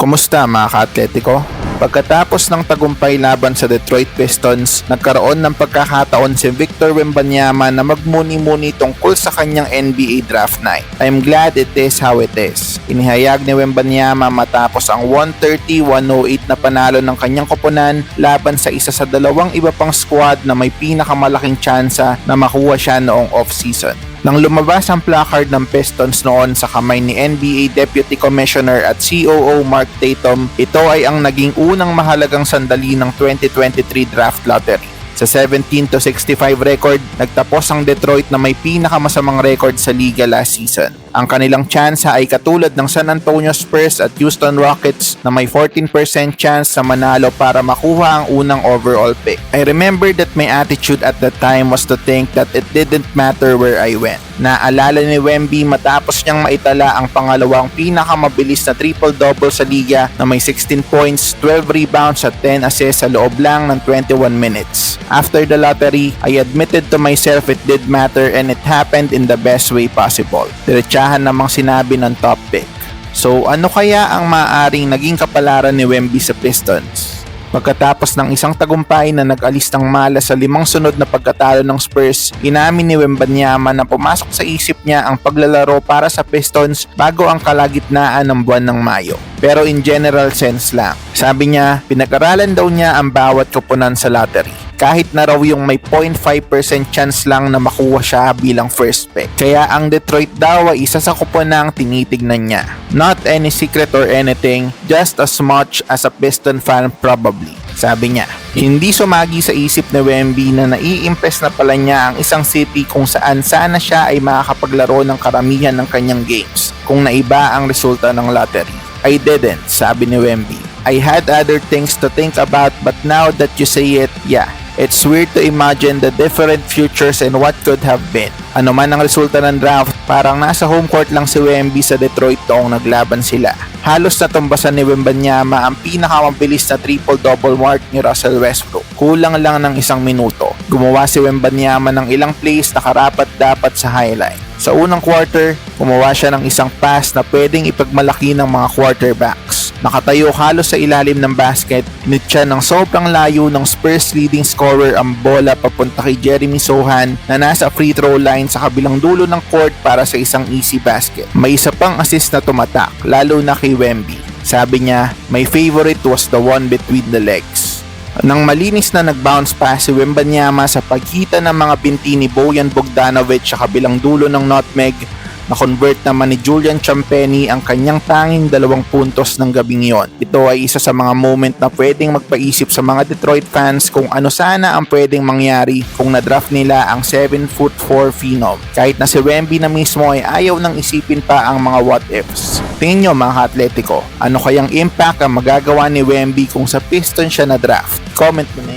Kumusta mga ka-atletiko? Pagkatapos ng tagumpay laban sa Detroit Pistons, nagkaroon ng pagkakataon si Victor Wembanyama na magmuni-muni tungkol sa kanyang NBA draft night. I'm glad it is how it is. Inihayag ni Wembanyama matapos ang 130-108 na panalo ng kanyang koponan laban sa isa sa dalawang iba pang squad na may pinakamalaking tsansa na makuha siya noong off-season. Nang lumabas ang placard ng Pistons noon sa kamay ni NBA Deputy Commissioner at COO Mark Tatum, ito ay ang naging unang mahalagang sandali ng 2023 draft lottery. Sa 17 to 65 record, nagtapos ang Detroit na may pinakamasamang record sa liga last season. Ang kanilang tsansa ay katulad ng San Antonio Spurs at Houston Rockets na may 14% chance na manalo para makuha ang unang overall pick. I remember that my attitude at that time was to think that it didn't matter where I went. Naalala ni Wemby matapos niyang maitala ang pangalawang pinakamabilis na triple-double sa liga na may 16 points, 12 rebounds at 10 assists sa loob lang ng 21 minutes. After the lottery, I admitted to myself it did matter and it happened in the best way possible. Diretsahan namang sinabi ng top pick. So ano kaya ang maaaring naging kapalaran ni Wemby sa Pistons? Pagkatapos ng isang tagumpay na nag-alis ng mala sa limang sunod na pagkatalo ng Spurs, inamin ni Wembanyama na pumasok sa isip niya ang paglalaro para sa Pistons bago ang kalagitnaan ng buwan ng Mayo. Pero in general sense lang. Sabi niya, pinag-aralan daw niya ang bawat koponan sa lottery kahit na raw yung may 0.5% chance lang na makuha siya bilang first pick. Kaya ang Detroit daw ay isa sa kuponang tinitignan niya. Not any secret or anything, just as much as a Piston fan probably. Sabi niya, hindi sumagi sa isip ni Wemby na nai-impress na pala niya ang isang city kung saan sana siya ay makakapaglaro ng karamihan ng kanyang games kung naiba ang resulta ng lottery. I didn't, sabi ni Wemby. I had other things to think about but now that you say it, yeah, It's weird to imagine the different futures and what could have been. Ano man ang resulta ng draft, parang nasa home court lang si Wemby sa Detroit noong naglaban sila. Halos natumbasan ni Wembanyama ang pinakamabilis na triple-double mark ni Russell Westbrook. Kulang lang ng isang minuto. Gumawa si Wembanyama ng ilang plays na karapat dapat sa highline. Sa unang quarter, gumawa siya ng isang pass na pwedeng ipagmalaki ng mga quarterbacks. Nakatayo halos sa ilalim ng basket, nit siya ng sobrang layo ng Spurs leading scorer ang bola papunta kay Jeremy Sohan na nasa free throw line sa kabilang dulo ng court para sa isang easy basket. May isa pang assist na tumatak, lalo na kay Wemby. Sabi niya, my favorite was the one between the legs. Nang malinis na nag-bounce pass si Wembanyama sa pagkita ng mga binti ni Bojan Bogdanovic sa kabilang dulo ng nutmeg, na-convert naman ni Julian Champeni ang kanyang tanging dalawang puntos ng gabing yon. Ito ay isa sa mga moment na pwedeng magpaisip sa mga Detroit fans kung ano sana ang pwedeng mangyari kung na-draft nila ang 7 foot 4 phenom. Kahit na si Wemby na mismo ay ayaw nang isipin pa ang mga what ifs. Tingin nyo mga atletico, ano kayang impact ang magagawa ni Wemby kung sa Pistons siya na draft? Comment mo.